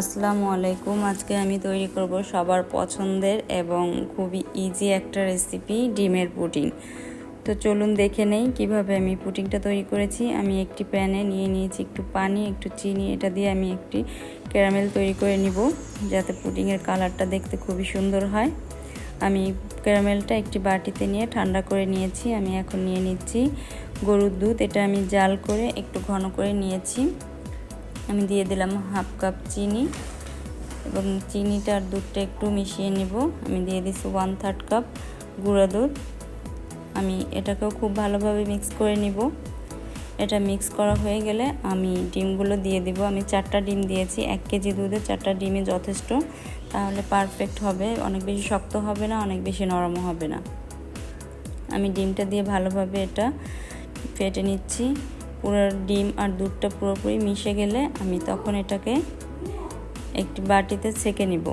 আসসালামু আলাইকুম। আজকে আমি তৈরি করব সবার পছন্দের এবং খুবই ইজি একটা রেসিপি ডিমের পুডিং। তো চলুন দেখে নেই কীভাবে আমি পুডিংটা তৈরি করেছি। আমি একটি প্যানে নিয়ে নিয়েছি একটু পানি, একটু চিনি, এটা দিয়ে আমি একটি ক্যারামেল তৈরি করে নিব যাতে পুডিংয়ের কালারটা দেখতে খুবই সুন্দর হয়। আমি ক্যারামেলটা একটি বাটিতে নিয়ে ঠান্ডা করে নিয়েছি। আমি এখন নিয়ে নিচ্ছি গরুর দুধ। এটা আমি জাল করে একটু ঘন করে নিয়েছি। আমি দিয়ে দিলাম হাফ কাপ চিনি এবং চিনিটার দুধটা একটু মিশিয়ে নেব। আমি দিয়ে দিচ্ছি ওয়ান থার্ড কাপ গুঁড়া দুধ। আমি এটাকেও খুব ভালোভাবে মিক্স করে নিব। এটা মিক্স করা হয়ে গেলে আমি ডিমগুলো দিয়ে দিব। আমি চারটা ডিম দিয়েছি, এক কেজি দুধে চারটা ডিমে যথেষ্ট। তাহলে পারফেক্ট হবে। অনেক বেশি শক্ত হবে না, অনেক বেশি নরমও হবে না। আমি ডিমটা দিয়ে ভালোভাবে এটা ফেটে নিচ্ছি। পুরো ডিম আর দুধটা পুরোপুরি মিশে গেলে আমি তখন এটাকে একটি বাটিতে ছেঁকে নিব।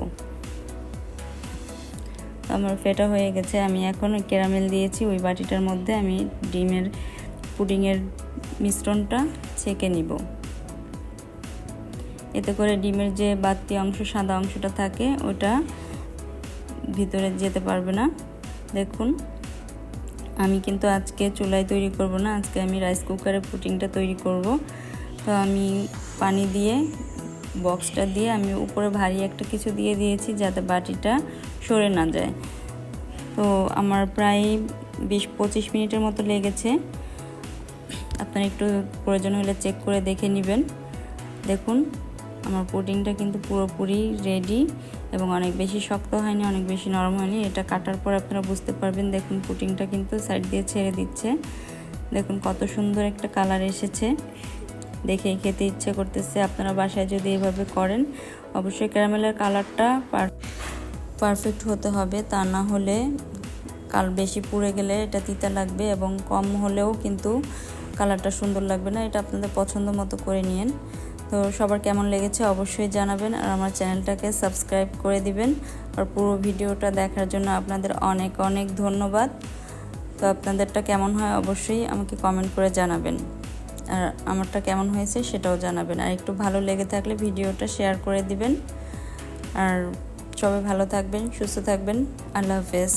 আমার ফেটা হয়ে গেছে, আমি এখন ক্যারামেল দিয়েছি, ওই বাটিটার মধ্যে আমি ডিমের পুডিংয়ের মিশ্রণটা ছেঁকে নিব। এতে করে ডিমের যে বাড়তি অংশ, সাদা অংশটা থাকে, ওটা ভিতরে যেতে পারবে না। দেখুন। আমি কিন্তু আজকে চুলায় তৈরি করব না, আজকে আমি রাইস কুকারে পুটিংটা তৈরি করব। তো আমি পানি দিয়ে বক্সটা দিয়ে আমি উপরে ভারী একটা কিছু দিয়ে দিয়েছি যাতে বাটিটা সরে না যায়। তো আমার প্রায় বিশ পঁচিশ মিনিটের মতো লেগেছে। আপনার একটু প্রয়োজন হলে চেক করে দেখে নেবেন। দেখুন আমার পুডিংটা কিন্তু পুরোপুরি রেডি এবং অনেক বেশি শক্ত হয়নি, অনেক বেশি নরম হয়নি। এটা কাটার পর আপনারা বুঝতে পারবেন, দেখুন পুটিংটা কিন্তু সাইড দিয়ে ছেড়ে দিচ্ছে। দেখুন কত সুন্দর একটা কালার এসেছে। দেখে খেতে ইচ্ছে করতেছে, আপনারা বাসায় যদি এভাবে করেন, অবশ্যই ক্যারামেলের কালারটা পারফেক্ট হতে হবে। তা না হলে কাল বেশি পুড়ে গেলে এটা তিতা লাগবে এবং কম হলেও কিন্তু কালারটা সুন্দর লাগবে না। এটা আপনাদের পছন্দ মতো করে নিন তো সবার কেমন লেগেছে অবশ্যই জানাবেন আর আমার চ্যানেলটাকে সাবস্ক্রাইব করে দিবেন। আর পুরো ভিডিওটা দেখার জন্য আপনাদের অনেক অনেক ধন্যবাদ। তো আপনাদেরটা কেমন হয় অবশ্যই আমাকে কমেন্ট করে জানাবেন। আর আমারটা কেমন হয়েছে সেটাও জানাবেন। আর একটু ভালো লেগে থাকলে ভিডিওটা শেয়ার করে দিবেন। আর সবাই ভালো থাকবেন, সুস্থ থাকবেন। আল্লাহ হাফেজ।